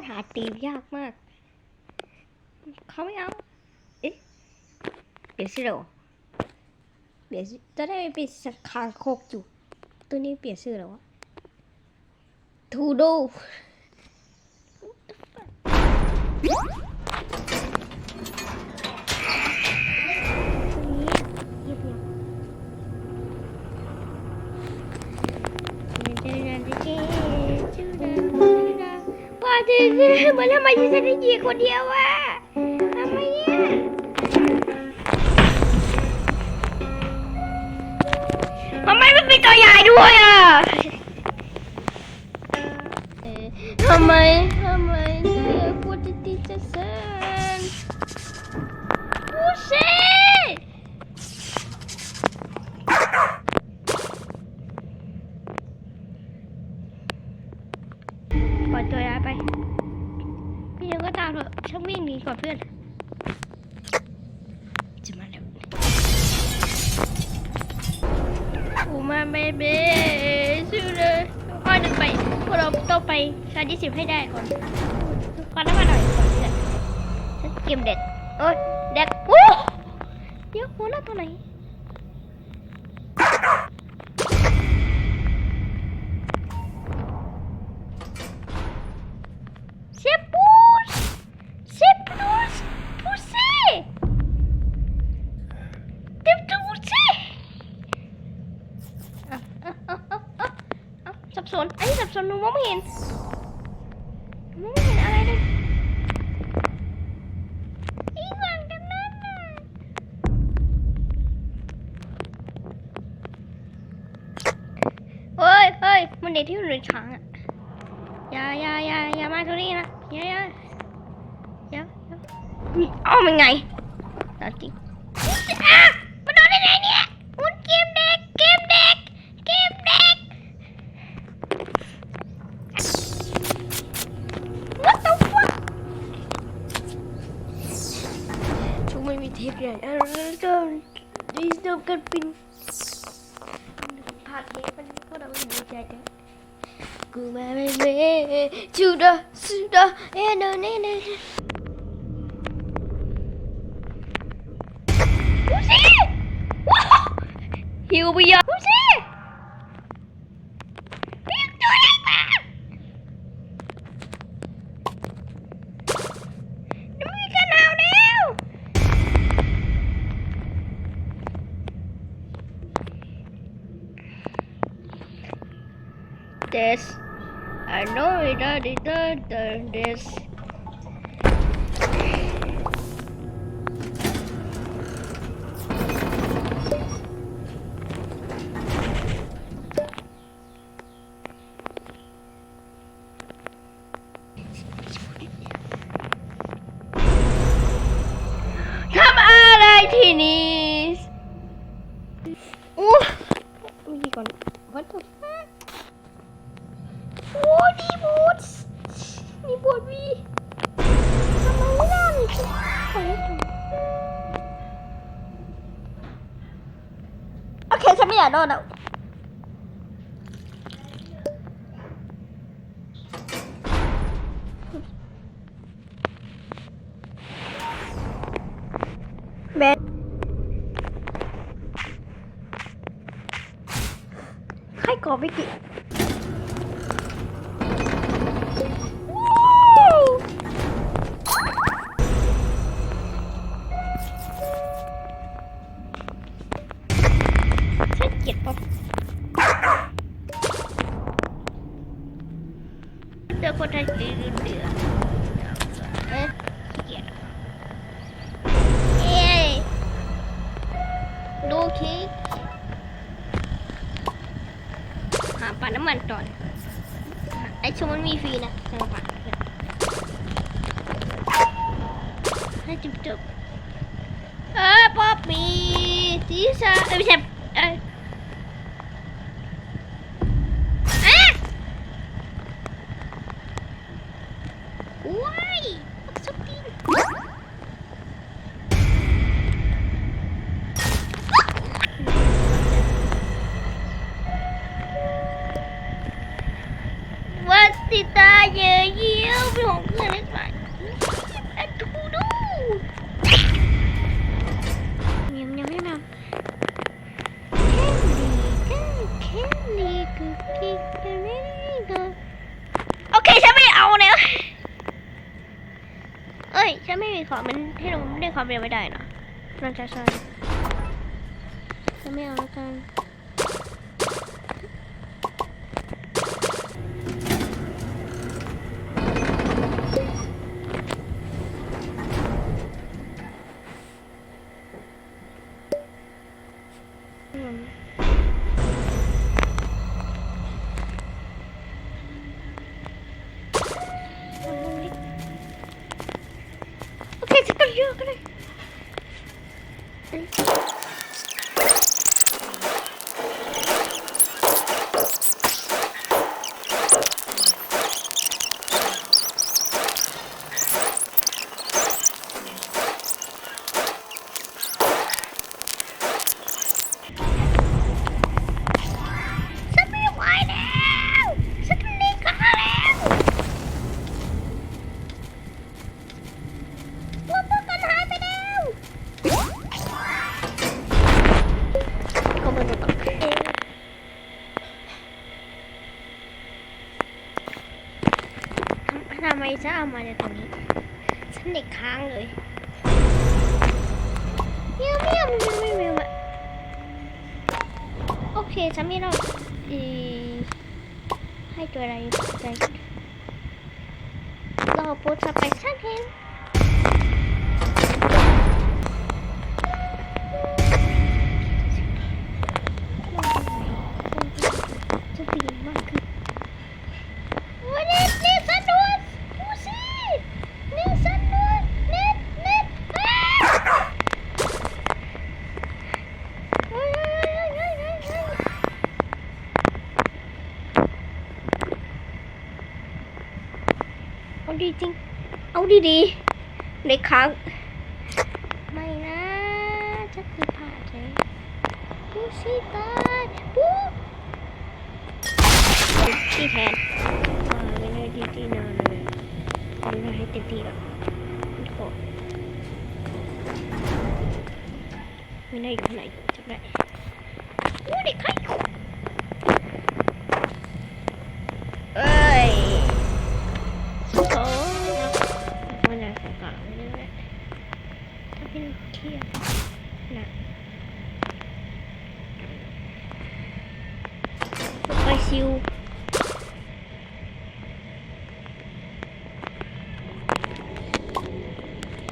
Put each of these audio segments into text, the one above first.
ตรหาตีมยากมาก เขาไม่เอา เอ๊ะ เดี๋ยวสิเรอเดี๋ยวสิจะได้ไม่เป็นสักคางคกอยู่ ตัวนี้เปลี่ยนชื่อแล้ววะทูโด มันทำไมฉันได้ยินคนเดียววะทำไมเนี่ยทำไมมันเป็นตัวใหญ่ด้วยอะ มาเบเบชื่อเลยก้อนหนึ่งไปพวกเราต้องไปชาร์จยี่สิบให้ได้ก่อนก่อนน้ำมันหน่อยก่อนเพื่อนฉันเกมเด็ดโอ้ยเด็กโอ้ยเดี๋ยวหัวหน้าตัวไหน สับสนอันนี้สับสนหนูมองไม่เห็นมองไม่เห็นอะไรเลยอีหวังกันนั่นน่ะเฮ้ยเฮ้ยมันเด็กที่อยู่ในช้างอะอย่าอย่าอย่าอย่ามาตรงนี้นะอย่าอย่าอย่าเอามันไงตาจริง ชูไม่มีเทปใหญ่เออก็ดีเดิมกันปิ this. I know it that that this. Come on, I. What the มีบูดวีทำไมไม่ได้เลยขอให้ถูกโอเคฉันไม่อยากโดนแล้วแบนใครก่อไม่กี่ ไทยสีเดือเดือดเอ๊ะเกียจอะเอ้ดูคิกหาปั่นน้ำมันก่อนไอชมมันมีฟรีนะจะมาปั่นให้จุบจบเออป๊อปปี้ทีซ่าเอ้ยไม่ใช่เอ้ย เยอะเยี่ยมของเกินไปดูดูเมียมยังไม่มาโอเคฉันไม่เอาแล้วเอ้ยฉันไม่มีของมันให้ลงได้ความเร็วไม่ได้นะน่าจะใช่จะไม่เอาแล้วกัน ทำไมฉันเอามาจากตรงนี้ ฉันเด็กค้างเลยเมียวเมียวเมียวเมียวเมียวโอเคฉันไม่รอดอีให้ตัวอะไรใจรอโพสไปชั้นเห็น ดีจริง เอาดีดีๆในครั้งไม่นะจะคือผ่าดเลยปูซีตายปูที่แทนอ่าไม่ได้ดีที่นอนเลยไม่ได้ให้เต็มที่หรอกโอ้ไม่ได้อยู่ไหนจำได้ ไปซิว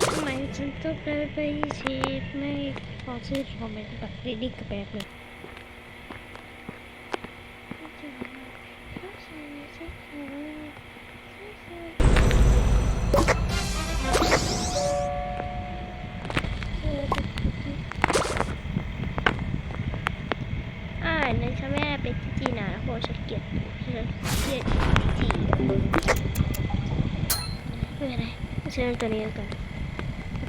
ทำไมฉันต้องไปไปฉีดไม่พอชื่อคอมเมนต์แบบรีดกับแบบเลยอ่า เป็นไรฉันเอาตัวนี้แล้วกัน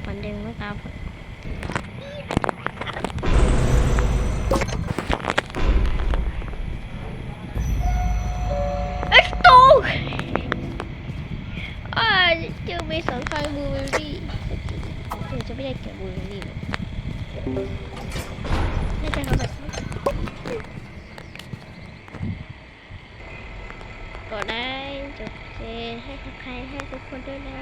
ฝันเด้งไม่ตามเอ็กซ์โตอ่าเจอเบสองครั้งบูเบอรี่เดี๋ยวจะไม่ได้เก็บบูเบอรี่เลยน่าจะทำแบบก็ได้จบเจให้ใครให้ทุกคนด้วยนะ